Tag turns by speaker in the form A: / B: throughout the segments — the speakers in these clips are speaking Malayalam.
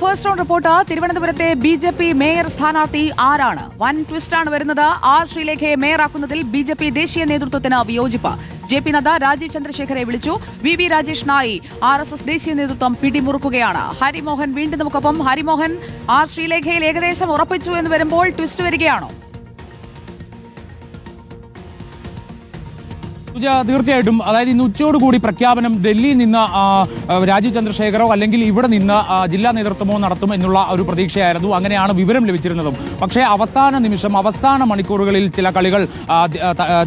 A: First round report. തിരുവനന്തപുരത്തെ ബി ജെ പി മേയർ സ്ഥാനാർത്ഥി ആരാണ്? വൻ ട്വിസ്റ്റാണ് വരുന്നത്. ആർ ശ്രീലേഖയെ മേയറാക്കുന്നതിൽ ബി ജെ പി ദേശീയ നേതൃത്വത്തിന് വിയോജിപ്പ്. ജെ പി നദ്ദ രാജീവ് ചന്ദ്രശേഖരെ വിളിച്ചു. വി വി രാജേഷ് നായി ആർ എസ് എസ് ദേശീയ നേതൃത്വം പിടിമുറുക്കുകയാണ്. ഹരിമോഹൻ വീണ്ടും നമുക്കൊപ്പം. ഹരിമോഹൻ ആർ ശ്രീലേഖയിൽ ഏകദേശം ഉറപ്പിച്ചു എന്ന് വരുമ്പോൾ ട്വിസ്റ്റ് വരികയാണോ?
B: തീർച്ചയായിട്ടും. അതായത് ഇന്ന് ഉച്ചയോടുകൂടി പ്രഖ്യാപനം ഡൽഹിയിൽ നിന്ന് രാജീവ് ചന്ദ്രശേഖരോ അല്ലെങ്കിൽ ഇവിടെ നിന്ന് ജില്ലാ നേതൃത്വമോ നടത്തും എന്നുള്ള ഒരു പ്രതീക്ഷയായിരുന്നു. അങ്ങനെയാണ് വിവരം ലഭിച്ചിരുന്നതും. പക്ഷേ അവസാന നിമിഷം അവസാന മണിക്കൂറുകളിൽ ചില കളികൾ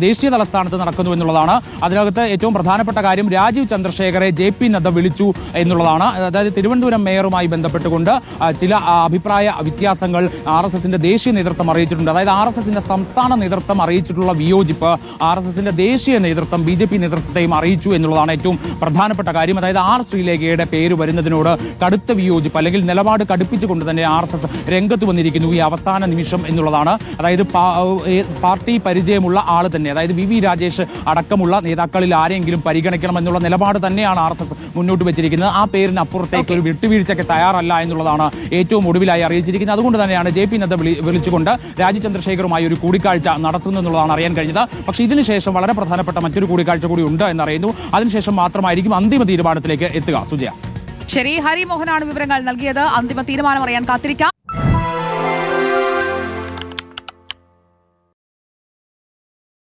B: ദേശീയ തലസ്ഥാനത്ത് നടക്കുന്നു എന്നുള്ളതാണ്. അതിനകത്ത് ഏറ്റവും പ്രധാനപ്പെട്ട കാര്യം രാജീവ് ചന്ദ്രശേഖരെ ജെ പി നദ്ദ വിളിച്ചു എന്നുള്ളതാണ്. അതായത് തിരുവനന്തപുരം മേയറുമായി ബന്ധപ്പെട്ടുകൊണ്ട് ചില അഭിപ്രായ വ്യത്യാസങ്ങൾ ആർ എസ് എസിന്റെ ദേശീയ നേതൃത്വം അറിയിച്ചിട്ടുണ്ട്. അതായത് ആർ എസ് എസിന്റെ സംസ്ഥാന നേതൃത്വം അറിയിച്ചിട്ടുള്ള വിയോജിപ്പ് ആർ എസ് എസിന്റെ ദേശീയ നേതൃത്വം ബി ജെ പി നേതൃത്വത്തെയും അറിയിച്ചു എന്നുള്ളതാണ് ഏറ്റവും പ്രധാനപ്പെട്ട കാര്യം. അതായത് ആർ ശ്രീലേഖയുടെ പേര് വരുന്നതിനോട് കടുത്ത വിയോജിപ്പ് അല്ലെങ്കിൽ നിലപാട് കടുപ്പിച്ചുകൊണ്ട് തന്നെ ആർ എസ് എസ് രംഗത്ത് വന്നിരിക്കുന്നു ഈ അവസാന നിമിഷം എന്നുള്ളതാണ്. അതായത് പാർട്ടി പരിചയമുള്ള ആൾ തന്നെ അതായത് വി വി രാജേഷ് അടക്കമുള്ള നേതാക്കളിൽ ആരെങ്കിലും പരിഗണിക്കണം എന്നുള്ള നിലപാട് തന്നെയാണ് ആർ എസ് എസ് മുന്നോട്ട് വെച്ചിരിക്കുന്നത്. ആ പേരിന് അപ്പുറത്തേക്ക് ഒരു വിട്ടുവീഴ്ചയ്ക്ക് തയ്യാറല്ല എന്നുള്ളതാണ് ഏറ്റവും ഒടുവിലായി അറിയിച്ചിരിക്കുന്നത്. അതുകൊണ്ട് തന്നെയാണ് ജെ പി നദ്ദ വിളിച്ചുകൊണ്ട് രാജ്യ ചന്ദ്രശേഖറുമായി ഒരു കൂടിക്കാഴ്ച നടത്തുന്നു എന്നുള്ളതാണ് അറിയാൻ കഴിഞ്ഞത്. പക്ഷേ ഇതിനുശേഷം വളരെ പ്രധാനപ്പെട്ട മറ്റൊരു കൂടിക്കാഴ്ച കൂടി ഉണ്ട് എന്നറിയുന്നു അതിനുശേഷം മാത്രമായിരിക്കും അന്തിമ തീരുമാനത്തിലേക്ക് എത്തുക. സുജയ.
A: ശരി ഹരിമോഹനാണ് വിവരങ്ങൾ നൽകിയത്. അന്തിമ തീരുമാനം അറിയാൻ കാത്തിരിക്കാം.